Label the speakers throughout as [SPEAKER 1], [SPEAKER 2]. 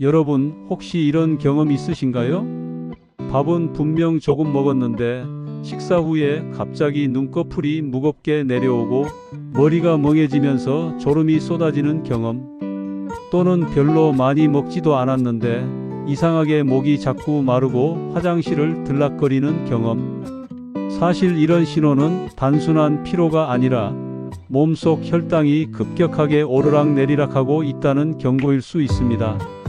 [SPEAKER 1] 여러분 혹시 이런 경험 있으신가요? 밥은 분명 조금 먹었는데 식사 후에 갑자기 눈꺼풀이 무겁게 내려오고 머리가 멍해지면서 졸음이 쏟아지는 경험. 또는 별로 많이 먹지도 않았는데 이상하게 목이 자꾸 마르고 화장실을 들락거리는 경험. 사실 이런 신호는 단순한 피로가 아니라 몸속 혈당이 급격하게 오르락 내리락하고 있다는 경고일 수 있습니다.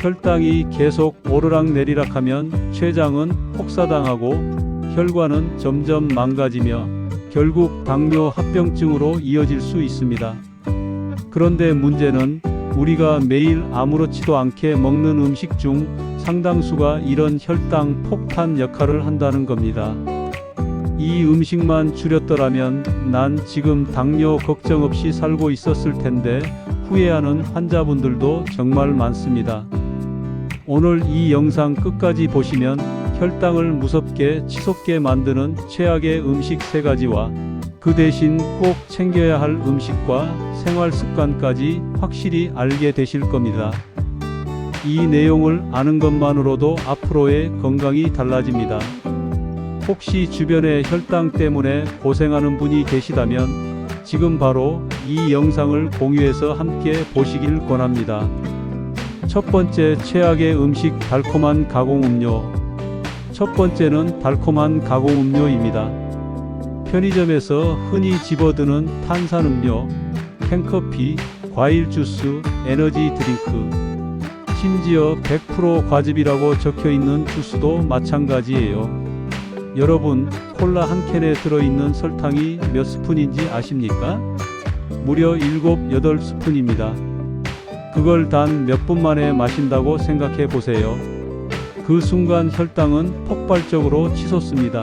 [SPEAKER 1] 혈당이 계속 오르락 내리락하면 췌장은 혹사당하고 혈관은 점점 망가지며 결국 당뇨 합병증으로 이어질 수 있습니다. 그런데 문제는 우리가 매일 아무렇지도 않게 먹는 음식 중 상당수가 이런 혈당 폭탄 역할을 한다는 겁니다. 이 음식만 줄였더라면 난 지금 당뇨 걱정 없이 살고 있었을 텐데 후회하는 환자분들도 정말 많습니다. 오늘 이 영상 끝까지 보시면 혈당을 무섭게 치솟게 만드는 최악의 음식 세 가지와 그 대신 꼭 챙겨야 할 음식과 생활 습관까지 확실히 알게 되실 겁니다. 이 내용을 아는 것만으로도 앞으로의 건강이 달라집니다. 혹시 주변에 혈당 때문에 고생하는 분이 계시다면 지금 바로 이 영상을 공유해서 함께 보시길 권합니다. 첫 번째 최악의 음식 달콤한 가공 음료. 첫 번째는 달콤한 가공 음료입니다. 편의점에서 흔히 집어드는 탄산 음료, 캔커피, 과일 주스, 에너지 드링크, 심지어 100% 과즙이라고 적혀 있는 주스도 마찬가지예요. 여러분, 콜라 한 캔에 들어있는 설탕이 몇 스푼인지 아십니까? 무려 7, 8스푼입니다. 그걸 단 몇 분 만에 마신다고 생각해 보세요. 그 순간 혈당은 폭발적으로 치솟습니다.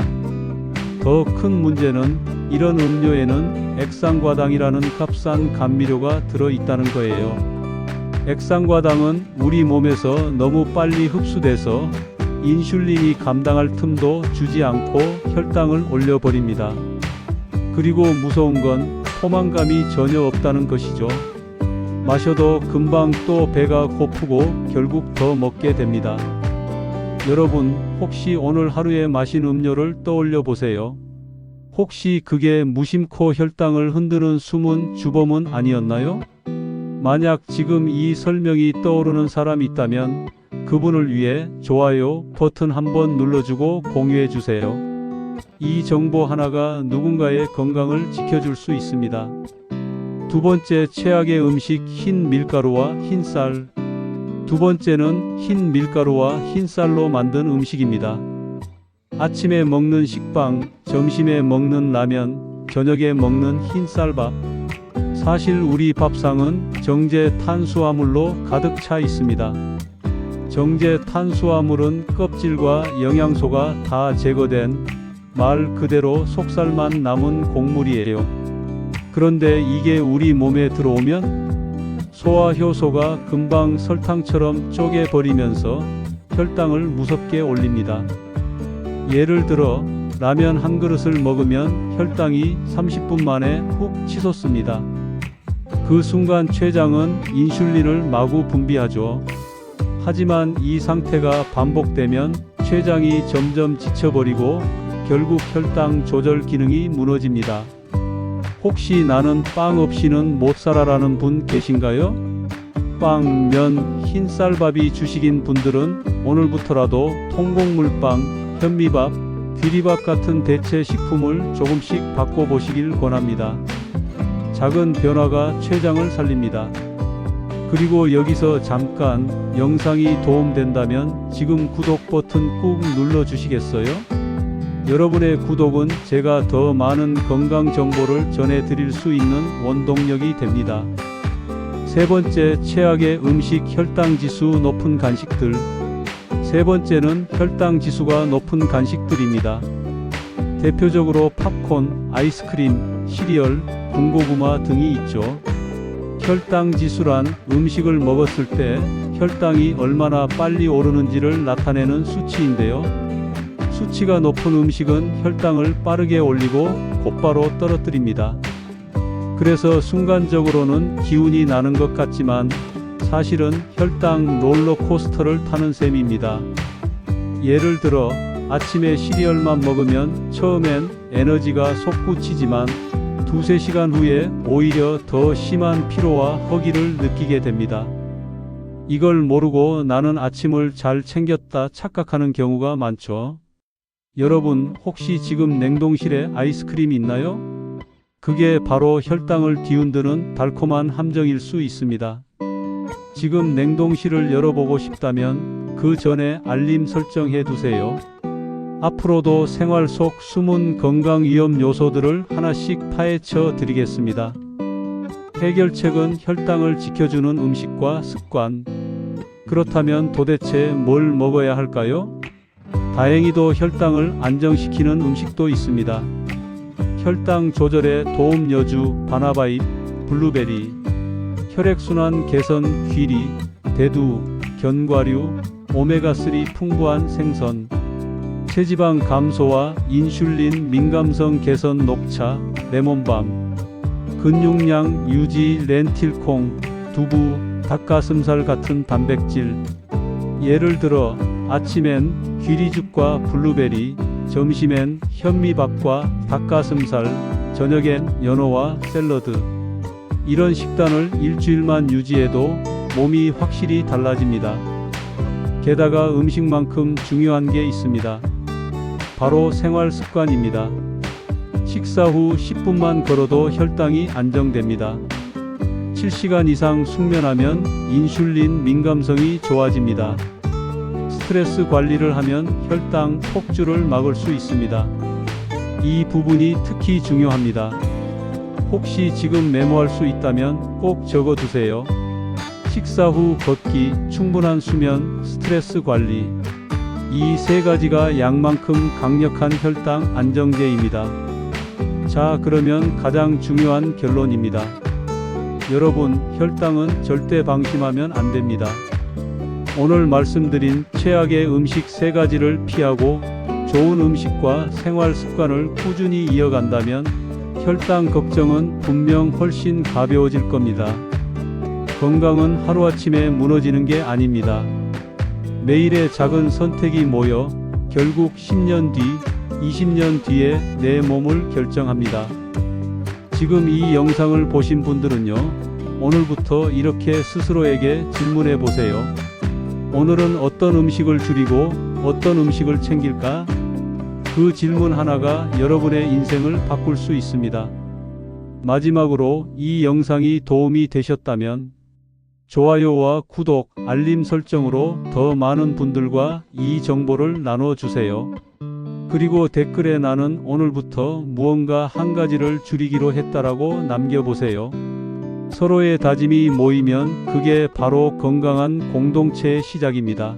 [SPEAKER 1] 더 큰 문제는 이런 음료에는 액상과당이라는 값싼 감미료가 들어 있다는 거예요. 액상과당은 우리 몸에서 너무 빨리 흡수돼서 인슐린이 감당할 틈도 주지 않고 혈당을 올려버립니다. 그리고 무서운 건 포만감이 전혀 없다는 것이죠. 마셔도 금방 또 배가 고프고 결국 더 먹게 됩니다. 여러분, 혹시 오늘 하루에 마신 음료를 떠올려 보세요. 혹시 그게 무심코 혈당을 흔드는 숨은 주범은 아니었나요? 만약 지금 이 설명이 떠오르는 사람이 있다면 그분을 위해 좋아요 버튼 한번 눌러주고 공유해 주세요. 이 정보 하나가 누군가의 건강을 지켜줄 수 있습니다. 두 번째 최악의 음식 흰 밀가루와 흰 쌀. 두 번째는 흰 밀가루와 흰 쌀로 만든 음식입니다. 아침에 먹는 식빵, 점심에 먹는 라면, 저녁에 먹는 흰 쌀밥. 사실 우리 밥상은 정제 탄수화물로 가득 차 있습니다. 정제 탄수화물은 껍질과 영양소가 다 제거된 말 그대로 속살만 남은 곡물이에요. 그런데 이게 우리 몸에 들어오면 소화 효소가 금방 설탕처럼 쪼개버리면서 혈당을 무섭게 올립니다. 예를 들어 라면 한 그릇을 먹으면 혈당이 30분 만에 훅 치솟습니다. 그 순간 췌장은 인슐린을 마구 분비하죠. 하지만 이 상태가 반복되면 췌장이 점점 지쳐버리고 결국 혈당 조절 기능이 무너집니다. 혹시 나는 빵 없이는 못 살아라는 분 계신가요? 빵, 면, 흰 쌀밥이 주식인 분들은 오늘부터라도 통곡물빵, 현미밥, 귀리밥 같은 대체 식품을 조금씩 바꿔보시길 권합니다. 작은 변화가 췌장을 살립니다. 그리고 여기서 잠깐 영상이 도움된다면 지금 구독 버튼 꾹 눌러 주시겠어요? 여러분의 구독은 제가 더 많은 건강 정보를 전해드릴 수 있는 원동력이 됩니다. 세 번째, 최악의 음식 혈당 지수 높은 간식들. 세 번째는 혈당 지수가 높은 간식들입니다. 대표적으로 팝콘, 아이스크림, 시리얼, 군고구마 등이 있죠. 혈당 지수란 음식을 먹었을 때 혈당이 얼마나 빨리 오르는지를 나타내는 수치인데요. 수치가 높은 음식은 혈당을 빠르게 올리고 곧바로 떨어뜨립니다. 그래서 순간적으로는 기운이 나는 것 같지만 사실은 혈당 롤러코스터를 타는 셈입니다. 예를 들어 아침에 시리얼만 먹으면 처음엔 에너지가 솟구치지만 두세 시간 후에 오히려 더 심한 피로와 허기를 느끼게 됩니다. 이걸 모르고 나는 아침을 잘 챙겼다 착각하는 경우가 많죠. 여러분, 혹시 지금 냉동실에 아이스크림 있나요? 그게 바로 혈당을 뒤흔드는 달콤한 함정일 수 있습니다. 지금 냉동실을 열어보고 싶다면 그 전에 알림 설정해 두세요. 앞으로도 생활 속 숨은 건강 위험 요소들을 하나씩 파헤쳐 드리겠습니다. 해결책은 혈당을 지켜주는 음식과 습관. 그렇다면 도대체 뭘 먹어야 할까요? 다행히도 혈당을 안정시키는 음식도 있습니다. 혈당 조절에 도움 여주, 바나바잎, 블루베리, 혈액순환 개선 귀리, 대두, 견과류, 오메가3 풍부한 생선, 체지방 감소와 인슐린 민감성 개선 녹차, 레몬밤, 근육량 유지 렌틸콩, 두부, 닭가슴살 같은 단백질. 예를 들어 아침엔 귀리죽과 블루베리, 점심엔 현미밥과 닭가슴살, 저녁엔 연어와 샐러드. 이런 식단을 일주일만 유지해도 몸이 확실히 달라집니다. 게다가 음식만큼 중요한 게 있습니다. 바로 생활 습관입니다. 식사 후 10분만 걸어도 혈당이 안정됩니다. 7시간 이상 숙면하면 인슐린 민감성이 좋아집니다. 스트레스 관리를 하면 혈당 폭주를 막을 수 있습니다. 이 부분이 특히 중요합니다. 혹시 지금 메모할 수 있다면 꼭 적어 두세요. 식사 후 걷기, 충분한 수면, 스트레스 관리. 이 세 가지가 약만큼 강력한 혈당 안정제입니다. 자, 그러면 가장 중요한 결론입니다. 여러분, 혈당은 절대 방심하면 안 됩니다. 오늘 말씀드린 최악의 음식 세 가지를 피하고 좋은 음식과 생활 습관을 꾸준히 이어간다면 혈당 걱정은 분명 훨씬 가벼워질 겁니다. 건강은 하루아침에 무너지는 게 아닙니다. 매일의 작은 선택이 모여 결국 10년 뒤, 20년 뒤에 내 몸을 결정합니다. 지금 이 영상을 보신 분들은요, 오늘부터 이렇게 스스로에게 질문해 보세요. 오늘은 어떤 음식을 줄이고 어떤 음식을 챙길까? 그 질문 하나가 여러분의 인생을 바꿀 수 있습니다. 마지막으로 이 영상이 도움이 되셨다면 좋아요와 구독, 알림 설정으로 더 많은 분들과 이 정보를 나눠주세요. 그리고 댓글에 나는 오늘부터 무언가 한 가지를 줄이기로 했다라고 남겨보세요. 서로의 다짐이 모이면 그게 바로 건강한 공동체의 시작입니다.